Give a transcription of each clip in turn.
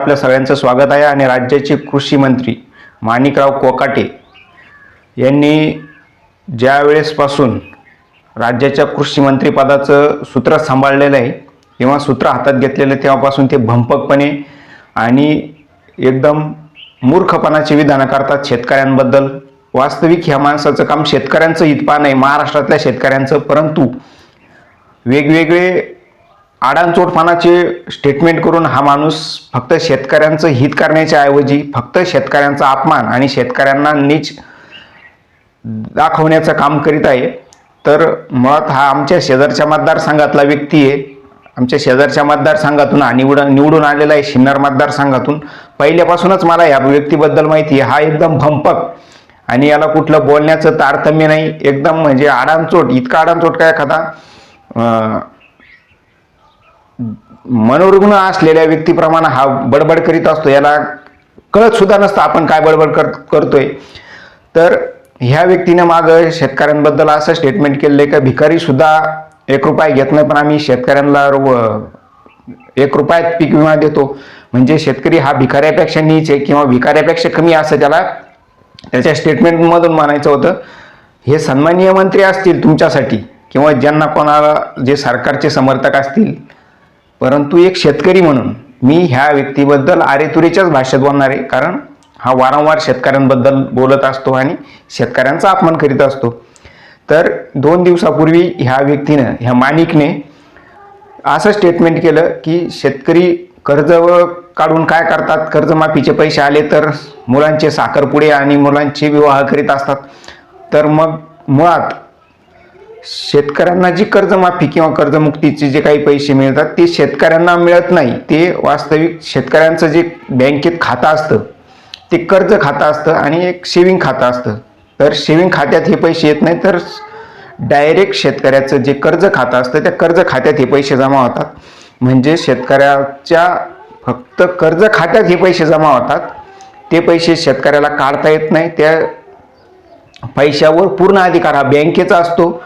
आपल्या सगळ्यांचं स्वागत आहे आणि राज्याचे कृषी मंत्री माणिकराव कोकाटे यांनी ज्या वेळेसपासून राज्याच्या कृषी मंत्रीपदाचं सूत्र सांभाळलेलं आहे किंवा सूत्र हातात घेतलेलं आहे तेव्हापासून ते भंपकपणे आणि एकदम मूर्खपणाची विधानं करतात शेतकऱ्यांबद्दल. वास्तविक ह्या माणसाचं काम शेतकऱ्यांचं हित पाहणं आहे महाराष्ट्रातल्या शेतकऱ्यांचं परंतु वेगवेगळे आडांचोटपणाचे स्टेटमेंट करून हा माणूस फक्त शेतकऱ्यांचं हित करण्याच्या ऐवजी फक्त शेतकऱ्यांचा अपमान आणि शेतकऱ्यांना नीच दाखवण्याचं काम करीत आहे. तर मुळात हा आमच्या शेजारच्या मतदारसंघातला व्यक्ती आहे. आमच्या शेजारच्या मतदारसंघातून हा निवड निवडून आलेला आहे शिन्नर मतदारसंघातून. पहिल्यापासूनच मला या व्यक्तीबद्दल माहिती आहे. हा एकदम भंपक आणि याला कुठलं बोलण्याचं तारतम्य नाही. एकदम म्हणजे आडांचोट इतका आडांचोट काय एखादा? मनोरुग्ण असलेल्या व्यक्तीप्रमाणे हा बडबड करीत असतो याला कळत सुद्धा नसतं आपण काय बडबड कर करतोय. तर ह्या व्यक्तीने मागं शेतकऱ्यांबद्दल असं स्टेटमेंट केलेलं आहे का भिकारी सुद्धा एक रुपया घेत नाही पण आम्ही शेतकऱ्यांना एक रुपयात पीक विमा देतो. म्हणजे शेतकरी हा भिकाऱ्यापेक्षा नीच आहे किंवा भिकाऱ्यापेक्षा कमी असं त्याला त्याच्या स्टेटमेंटमधून म्हणायचं होतं. हे सन्माननीय मंत्री असतील तुमच्यासाठी किंवा ज्यांना कोणाला जे सरकारचे समर्थक असतील परंतु एक शेतकरी म्हणून मी ह्या व्यक्तीबद्दल आरेतुरीच्याच भाषेत बोलणार आहे. कारण हा वारंवार शेतकऱ्यांबद्दल बोलत असतो आणि शेतकऱ्यांचा अपमान करीत असतो. तर दोन दिवसापूर्वी ह्या व्यक्तीनं ह्या माणिकने असं स्टेटमेंट केलं की शेतकरी कर्ज काढून काय करतात? कर्जमाफीचे पैसे आले तर मुलांचे साखरपुडे आणि मुलांचे विवाह करीत असतात. तर मग मुळात शेतकऱ्यांना जी कर्जमाफी किंवा कर्जमुक्तीचे जे काही पैसे मिळतात ते शेतकऱ्यांना मिळत नाही. ते वास्तविक शेतकऱ्यांचं जे बँकेत खातं असतं ते कर्ज खातं असतं आणि एक सेविंग खातं असतं. तर सेविंग खात्यात हे पैसे येत नाही तर डायरेक्ट शेतकऱ्याचं जे कर्ज खातं असतं त्या कर्ज खात्यात हे पैसे जमा होतात. म्हणजे शेतकऱ्याच्या फक्त कर्ज खात्यात हे पैसे जमा होतात. ते पैसे शेतकऱ्याला काढता येत नाही. त्या पैशावर पूर्ण अधिकार हा बँकेचा असतो.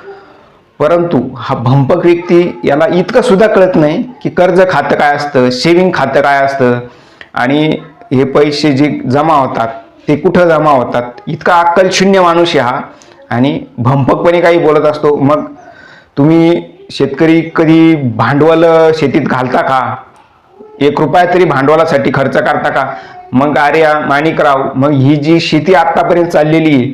परंतु हा भंपक व्यक्ती याला इतकं सुद्धा कळत नाही की कर्ज खातं काय असतं सेविंग खातं काय असतं आणि हे पैसे जे जमा होतात ते कुठं जमा होतात इतका अक्कल शून्य माणूस हा. आणि भंपकपणे काही बोलत असतो मग तुम्ही शेतकरी कधी भांडवल शेतीत घालता का? एक रुपया तरी भांडवलासाठी खर्च करता का? मग अरे माणिकराव मग ही जी शेती आत्तापर्यंत चाललेली आहे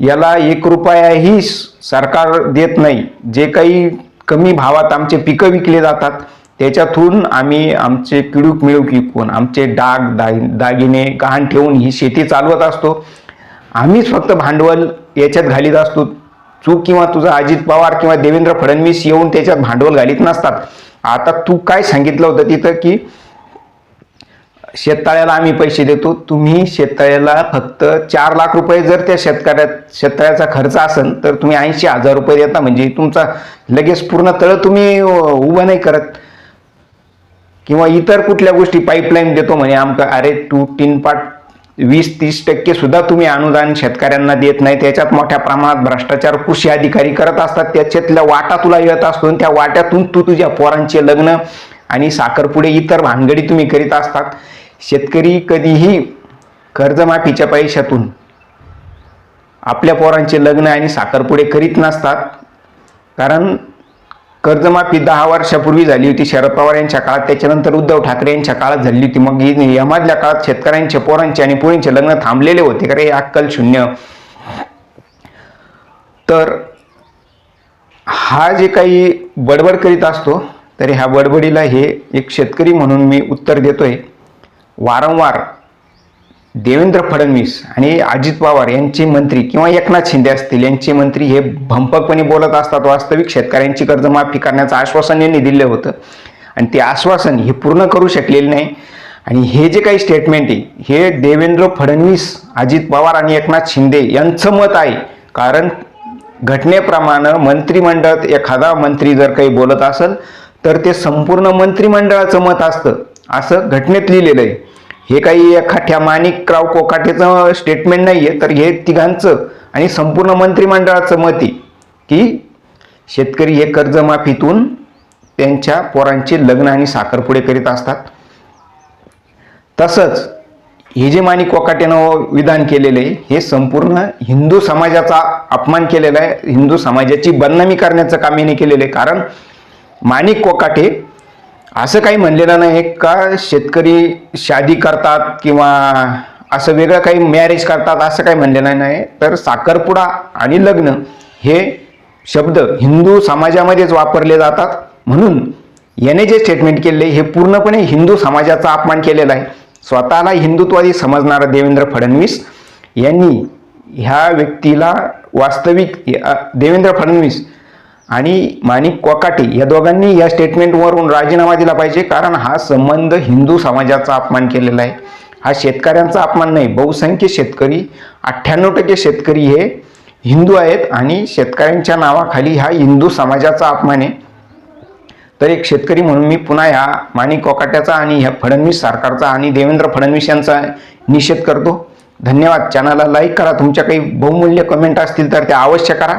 याला एक रुपयाही सरकार देत नाही. जे काही कमी भावात आमचे पिकं विकले जातात त्याच्यातून आम्ही आमचे किडूक मिळूक विकून आमचे डाग दाग दागिने गहाण ठेवून ही शेती चालवत असतो. आम्हीच फक्त भांडवल याच्यात घालीत असतो. तू किंवा तुझा अजित पवार किंवा देवेंद्र फडणवीस येऊन त्याच्यात भांडवल घालीत नसतात. आता तू काय सांगितलं होतं तिथं की शेततळ्याला आम्ही पैसे देतो. तुम्ही शेततळ्याला फक्त चार लाख रुपये जर त्या शेतकऱ्यात शेततळ्याचा खर्च असेल तर तुम्ही ऐंशी हजार रुपये देता. म्हणजे तुमचा लगेच पूर्ण तळ तुम्ही उभं नाही करत. किंवा इतर कुठल्या गोष्टी पाईपलाईन देतो म्हणे आमका अरे टू तीन पाट वीस तीस टक्के सुद्धा तुम्ही अनुदान शेतकऱ्यांना देत नाही. त्याच्यात मोठ्या प्रमाणात भ्रष्टाचार कृषी अधिकारी करत असतात. त्याच्यातल्या वाटा तुला येत असतो आणि त्या वाट्यातून तू तुझ्या पोरांचे लग्न आणि साखरपुडे इतर भानगडी तुम्ही करीत असतात. शेतकरी कधीही कर्जमाफीच्या पैशातून आपल्या पोरांचे लग्न आणि साखरपुडे करीत नसतात. कारण कर्जमाफी दहा वर्षापूर्वी झाली होती. शरद पवार यांच्या काळात त्याच्यानंतर उद्धव ठाकरे यांच्या काळात झाली होती. मग ही यामधल्या काळात शेतकऱ्यांचे पोरांचे आणि पुरींचे लग्न थांबलेले होते. कारण हे अक्कल शून्य. तर हा जे काही बडबड करीत असतो तर ह्या बडबडीला हे एक शेतकरी म्हणून मी उत्तर देतोय. वारंवार देवेंद्र फडणवीस आणि अजित पवार यांचे मंत्री किंवा एकनाथ शिंदे असतील यांचे मंत्री हे भंपकपणे बोलत असतात. वास्तविक शेतकऱ्यांची कर्जमाफी करण्याचं आश्वासन यांनी दिलं होतं. आणि ते आश्वासन हे पूर्ण करू शकलेले नाही. आणि हे जे काही स्टेटमेंट आहे हे देवेंद्र फडणवीस अजित पवार आणि एकनाथ शिंदे यांचं मत आहे. कारण घटनेप्रमाणे मंत्रिमंडळात एखादा मंत्री जर काही बोलत असेल तर ते संपूर्ण मंत्रिमंडळाचं मत असतं. असं घटनेत लिहिलेलं आहे. हे काही एखाद्या माणिकराव कोकाटेचं स्टेटमेंट नाही आहे तर हे तिघांचं आणि संपूर्ण मंत्रिमंडळाचं मत आहे की शेतकरी हे कर्जमाफीतून त्यांच्या पोरांचे लग्न आणि साखरपुडे करीत असतात. तसंच हे जे माणिक कोकाटेनं विधान केलेलं आहे हे संपूर्ण हिंदू समाजाचा अपमान केलेला आहे. हिंदू समाजाची बदनामी करण्याचं काम याने केलेलं आहे. कारण माणिक कोकाटे असं काही म्हणलेलं नाही. का शेतकरी शादी करतात किंवा असं वेगळं काही मॅरेज करतात असं काही म्हणलेलं नाही. तर साखरपुडा आणि लग्न हे शब्द हिंदू समाजामध्येच वापरले जातात. म्हणून याने जे स्टेटमेंट केले हे पूर्णपणे हिंदू समाजाचा अपमान केलेला आहे. स्वतःला हिंदुत्वादी समजणारा देवेंद्र फडणवीस यांनी ह्या व्यक्तीला वास्तविक देवेंद्र फडणवीस आणि माणिक कोकाटे या दोघांनी या स्टेटमेंटवरून राजीनामा दिला पाहिजे कारण हा संबंध हिंदू समाजाचा अपमान केलेला आहे. हा शेतकऱ्यांचा अपमान नाही बहुसंख्य शेतकरी अठ्ठ्याण्णव टक्के शेतकरी हे हिंदू आहेत आणि शेतकऱ्यांच्या नावाखाली हा हिंदू समाजाचा अपमान आहे. तर एक शेतकरी म्हणून मी पुन्हा ह्या माणिक कोकाट्याचा आणि ह्या फडणवीस सरकारचा आणि देवेंद्र फडणवीस यांचा निषेध करतो. धन्यवाद. चॅनलला लाईक करा. तुमच्या काही बहुमूल्य कमेंट असतील तर त्या अवश्य करा.